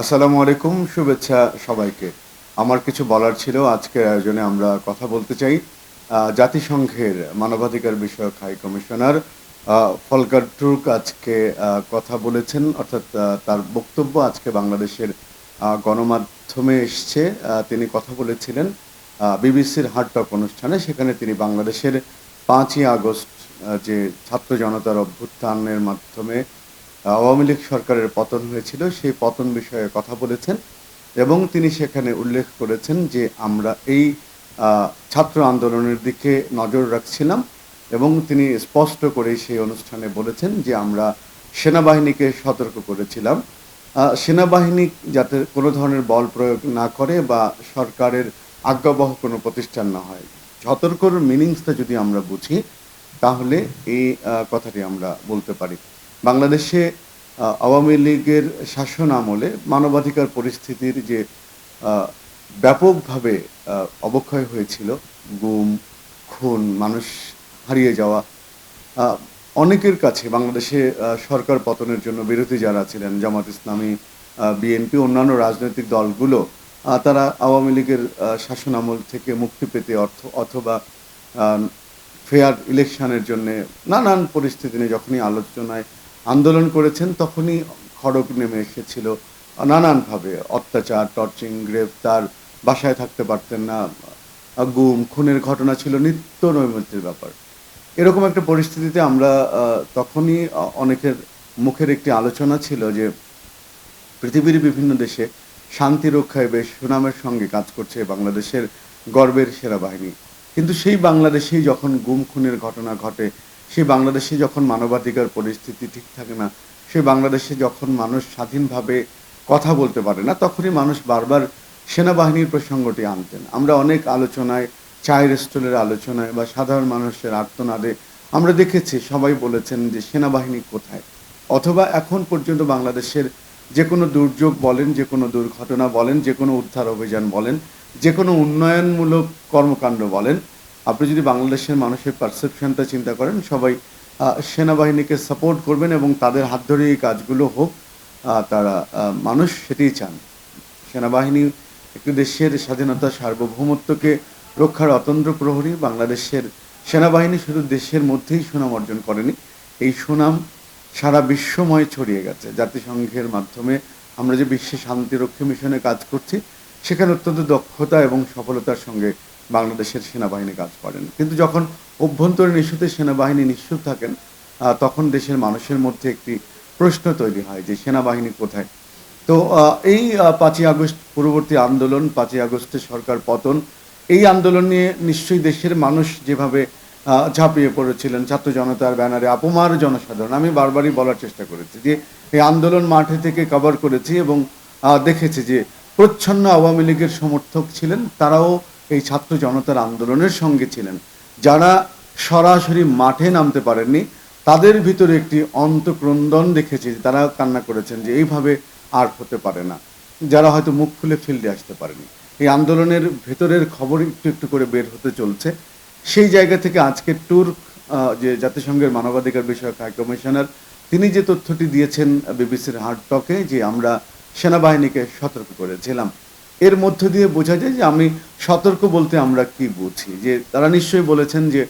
আসসালামু আলাইকুম, শুভেচ্ছা সবাইকে। আমার কিছু বলার ছিল, আজকের আয়োজনে আমরা কথা বলতে চাই জাতিসংঘের মানবাধিকার বিষয়ক হাই কমিশনার ফলকার টুর্ক আজকে কথা বলেছেন, অর্থাৎ তার বক্তব্য আজকে বাংলাদেশের গণমাধ্যমে এসছে তিনি কথা বলেছিলেন বিবিসির হার্টটক অনুষ্ঠানে, সেখানে তিনি বাংলাদেশের পাঁচই আগস্ট যে ছাত্র জনতার অভ্যুত্থানের মাধ্যমে আওয়ামী লীগ সরকারের পতন হয়েছিল, সেই পতন বিষয়ে কথা বলেছেন এবং তিনি সেখানে উল্লেখ করেছেন যে আমরা এই ছাত্র আন্দোলনের দিকে নজর রাখছিলাম এবং তিনি স্পষ্ট করে সেই অনুষ্ঠানে বলেছেন যে আমরা সেনাবাহিনীকে সতর্ক করেছিলাম। সেনাবাহিনী যাতে কোনো ধরনের বল প্রয়োগ না করে বা সরকারের আজ্ঞাবহ কোনো প্রতিষ্ঠান না হয়। সতর্কর মিনিংসটা যদি আমরা বুঝি, তাহলে এই কথাটি আমরা বলতে পারি। বাংলাদেশে আওয়ামী লীগের শাসন আমলে মানবাধিকার পরিস্থিতির যে ব্যাপকভাবে অবক্ষয় হয়েছিল, গুম, খুন, মানুষ হারিয়ে যাওয়া অনেকের কাছে বাংলাদেশে সরকার পতনের জন্য বিরোধী যারা ছিলেন, জামাত ইসলামী বিএনপি, অন্যান্য রাজনৈতিক দলগুলো তারা আওয়ামী লীগের শাসন আমল থেকে মুক্তি পেতে অর্থ, অথবা ফেয়ার ইলেকশনের জন্য নানান পরিস্থিতি নিয়ে যখনই আলোচনায় আন্দোলন করেছেন, তখনই খড়গ নেমে এসেছিল। নানানভাবে অত্যাচার, টর্চিং, গ্রেফতার, বাসায় থাকতে পারতেন না, গুম, খুনের ঘটনা ছিল নিত্য নৈমিত্তির ব্যাপার। এরকম একটা পরিস্থিতিতে আমরা তখনই অনেকের মুখের একটি আলোচনা ছিল যে, পৃথিবীর বিভিন্ন দেশে শান্তি রক্ষায় বেশ সুনামের সঙ্গে কাজ করছে বাংলাদেশের গর্বের সেনাবাহিনী। কিন্তু সেই বাংলাদেশেই যখন গুম, খুনের ঘটনা ঘটে সেই বাংলাদেশে যখন মানবাধিকার পরিস্থিতি ঠিক থাকে না সেই বাংলাদেশে যখন মানুষ স্বাধীনভাবে কথা বলতে পারে না, তখনই মানুষ বারবার সেনাবাহিনীর প্রসঙ্গটি আনতেন। আমরা অনেক আলোচনায়, চায়ের স্টলের আলোচনায় বা সাধারণ মানুষের আর্তনাদে আমরা দেখেছি, সবাই বলেছেন যে সেনাবাহিনী কোথায়? অথবা এখন পর্যন্ত বাংলাদেশের যে কোনো দুর্যোগ বলেন, যে কোনো দুর্ঘটনা বলেন, যে কোনো উদ্ধার অভিযান বলেন, যে কোনো উন্নয়নমূলক কর্মকাণ্ড বলেন আপনি যদি বাংলাদেশের মানুষের পারসেপশনটা চিন্তা করেন, সবাই সেনাবাহিনীকে সাপোর্ট করবেন এবং তাদের হাত ধরে এই কাজগুলো হোক তারা মানুষ সেটাই চান। সেনাবাহিনী একটি দেশের স্বাধীনতা সার্বভৌমত্বকে রক্ষার অতন্ত্র প্রহরী, বাংলাদেশের সেনাবাহিনী শুধু দেশের মধ্যেই সুনাম অর্জন করেনি, এই সুনাম সারা বিশ্বময় ছড়িয়ে গেছে। জাতিসংঘের মাধ্যমে আমরা যে বিশ্বে শান্তিরক্ষী মিশনে কাজ করছি, সেখানে অত্যন্ত দক্ষতা এবং সফলতার সঙ্গে বাংলাদেশের সেনাবাহিনী কাজ করেন। কিন্তু যখন অভ্যন্তরীণ ইস্যুতে সেনাবাহিনী নিশ্চুপ থাকেন তখন দেশের মানুষের মধ্যে একটি প্রশ্ন তৈরি হয় যে, সেনাবাহিনী কোথায়? তো এই পাঁচই আগস্ট পূর্ববর্তী আন্দোলন, পাঁচই আগস্টের সরকার পতন, এই আন্দোলন নিয়ে নিশ্চয়ই দেশের মানুষ যেভাবে ঝাঁপিয়ে পড়েছিলেন, ছাত্র জনতার ব্যানারে আপমার জনসাধারণ, আমি বারবারই বলার চেষ্টা করেছি যে, এই আন্দোলন মাঠে থেকে কভার করেছি এবং দেখেছি যে, প্রচ্ছন্ন আওয়ামী লীগের সমর্থক ছিলেন, তারাও এই ছাত্র জনতার আন্দোলনের সঙ্গে ছিলেন। যারা সরাসরি মাঠে নামতে পারেননি, তাদের ভিতরে একটি অন্তক্রন্দন দেখেছি, তারা কান্না করেছেন যে এইভাবে আর হতে পারে না। যারা হয়তো মুখ খুলে ফিল্ডে আসতে পারেনি। এই আন্দোলনের ভেতরের খবর একটু একটু করে বের হতে চলছে। সেই জায়গা থেকে আজকে ট্যুর যে জাতিসংঘের মানবাধিকার বিষয়ক হাই কমিশনার, তিনি যে তথ্যটি দিয়েছেন বিবিসির হার্ড টকে, যে আমরা সেনাবাহিনীকে সতর্ক করেছিলাম এর মধ্য দিয়ে বোঝা যায় যে আমি সতর্ক বলতে আমরা কি বুঝি? যে তারা নিশ্চয়ই বলেছেন যে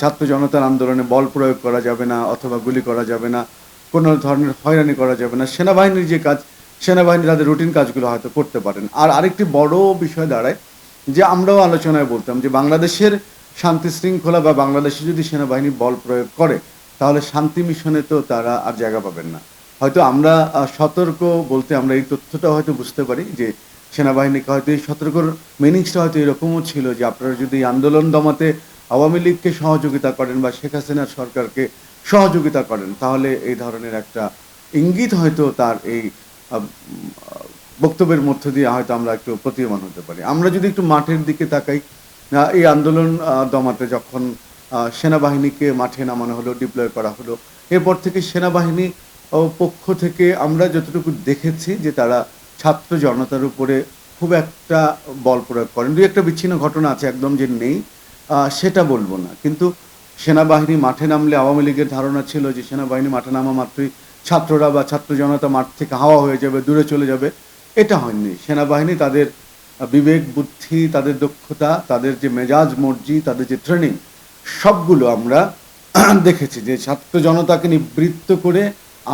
ছাত্র জনতার আন্দোলনে বল প্রয়োগ করা যাবে না অথবা গুলি করা যাবে না, কোনো ধরনের হয়রানি করা যাবে না। সেনাবাহিনীর যে কাজ সেনাবাহিনী তাদের রুটিন কাজগুলো হয়তো করতে পারেন। আর আরেকটি বড় বিষয় দাঁড়ায়, যে আমরাও আলোচনায় বলতাম যে বাংলাদেশের শান্তি শৃঙ্খলা বা বাংলাদেশে যদি সেনাবাহিনী বল প্রয়োগ করে, তাহলে শান্তি মিশনে তো তারা আর জায়গা পাবেন না। হয়তো আমরা সতর্ক বলতে আমরা এই তথ্যটা হয়তো বুঝতে পারি যে সেনাবাহিনীকে হয়তো এই সতর্কর মিনিংসটা হয়তো এরকমও ছিল যে আপনারা যদি আন্দোলন দমাতে আওয়ামী লীগকে সহযোগিতা করেন বা শেখ হাসিনার সরকারকে সহযোগিতা করেন, তাহলে এই ধরনের একটা ইঙ্গিত হয়তো তার এই বক্তব্যের মধ্য দিয়ে হয়তো আমরা একটু প্রতীয়মান হতে পারি। আমরা যদি একটু মাঠের দিকে তাকাই এই আন্দোলন দমাতে যখন সেনাবাহিনীকে মাঠে নামানো হলো ডিপ্লয় করা হলো, এরপর থেকে সেনাবাহিনী পক্ষ থেকে আমরা যতটুকু দেখেছি যে তারা ছাত্র জনতার উপরে খুব একটা বল প্রয়োগ করেন। দুই একটা বিচ্ছিন্ন ঘটনা আছে, একদম যে নেই সেটা বলব না। কিন্তু সেনাবাহিনী মাঠে নামলে আওয়ামী লীগের ধারণা ছিল যে সেনাবাহিনী মাঠে নামা মাত্রই ছাত্ররা বা ছাত্র জনতা মাঠ থেকে হাওয়া হয়ে যাবে, দূরে চলে যাবে। এটা হয়নি। সেনাবাহিনী তাদের বিবেক, বুদ্ধি, তাদের দক্ষতা, তাদের যে মেজাজ, মর্জি, তাদের যে ট্রেনিং, সবগুলো আমরা দেখেছি যে ছাত্র জনতাকে নিবৃত্ত করে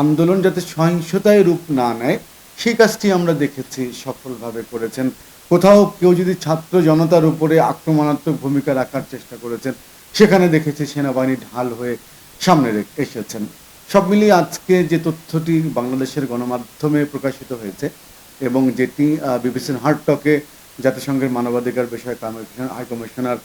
আন্দোলন যাতে সহিংসতায় রূপ না নেয় সেই কাজটি আমরা দেখেছি, সফলভাবে করেছেন। কোথাও কেউ যদি ছাত্র জনতার উপরে আক্রমণাত্মক ভূমিকা রাখার চেষ্টা করেছেন, সেখানে দেখেছি সেনাবাহিনী ঢাল হয়ে সামনে এসেছেন। সব মিলিয়ে আজকে যে তথ্যটি বাংলাদেশের গণমাধ্যমে প্রকাশিত হয়েছে এবং যেটি বিবিসির হার্টটকে জাতিসংঘের মানবাধিকার বিষয়ক হাই কমিশনার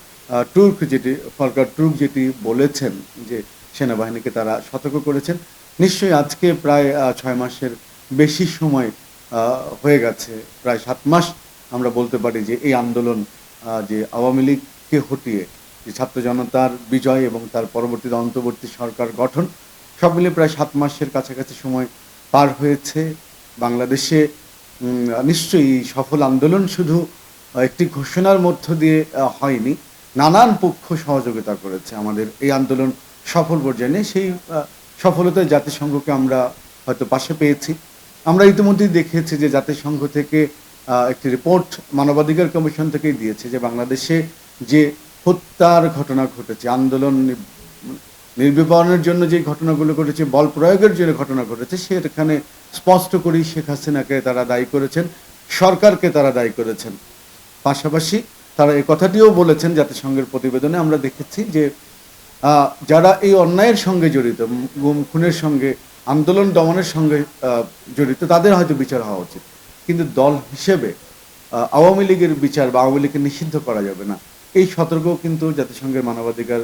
টুর্ক যেটি, ফলকার টুর্ক যেটি বলেছেন যে সেনাবাহিনীকে তারা সতর্ক করেছেন। নিশ্চয়ই আজকে প্রায় ছয় মাসের বেশি সময় হয়ে গেছে। প্রায় সাত মাস আমরা বলতে পারি যে এই আন্দোলন যে আওয়ামী লীগকে হটিয়ে যে ছাত্র জনতার বিজয় এবং তার পরবর্তীতে অন্তর্বর্তী সরকার গঠন, সব মিলিয়ে প্রায় সাত মাসের কাছাকাছি সময় পার হয়েছে। বাংলাদেশে নিশ্চয়ই সফল আন্দোলন শুধু একটি ঘোষণার মধ্য দিয়ে হয়নি, নানান পক্ষ সহযোগিতা করেছে। আমাদের এই আন্দোলন সফল পর্যায়ে সেই সফলতায় জাতিসংঘকে আমরা হয়তো পাশে পেয়েছি। আমরা ইতিমধ্যেই দেখেছি যে জাতিসংঘ থেকে একটি রিপোর্ট মানবাধিকার কমিশন থেকেই দিয়েছে যে বাংলাদেশে যে হত্যার ঘটনা ঘটেছে, আন্দোলন নি- নির্বিপারণের জন্য যে ঘটনাগুলো ঘটেছে, বল প্রয়োগের জন্য ঘটনা ঘটেছে, সেখানে স্পষ্ট করেই শেখ হাসিনাকে তারা দায়ী করেছেন, সরকারকে তারা দায়ী করেছেন। পাশাপাশি তারা এই কথাটিও বলেছেন জাতিসংঘের প্রতিবেদনে আমরা দেখেছি যে যারা এই অন্যায়ের সঙ্গে জড়িত, গুম, খুনের সঙ্গে আন্দোলন দমনের সঙ্গে জড়িত, তাদের হয়তো বিচার হওয়া উচিত। কিন্তু দল হিসেবে আওয়ামী লীগের বিচার বা আওয়ামী লীগকে নিষিদ্ধ করা যাবে না। এই সতর্ক কিন্তু জাতিসংঘের মানবাধিকার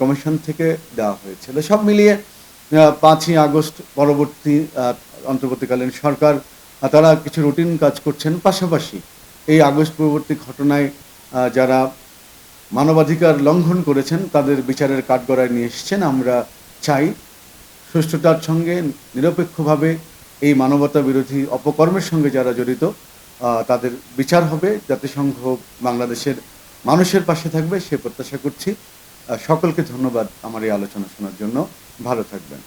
কমিশন থেকে দেওয়া হয়েছিল সব মিলিয়ে পাঁচই আগস্ট পরবর্তী অন্তর্বর্তীকালীন সরকার তারা কিছু রুটিন কাজ করছেন। পাশাপাশি এই আগস্ট পরবর্তী ঘটনায় যারা মানবাধিকার লঙ্ঘন করেছেন, তাদের বিচারের কাঠগড়ায় নিয়ে এসেছেন। আমরা চাই সুষ্ঠুতার সঙ্গে নিরপেক্ষভাবে এই মানবতা বিরোধী অপকর্মের সঙ্গে যারা জড়িত তাদের বিচার হবে। জাতিসংঘ বাংলাদেশের মানুষের পাশে থাকবে, সে প্রত্যাশা করছি। সকলকে ধন্যবাদ আমার এই আলোচনা শোনার জন্য। ভালো থাকবেন।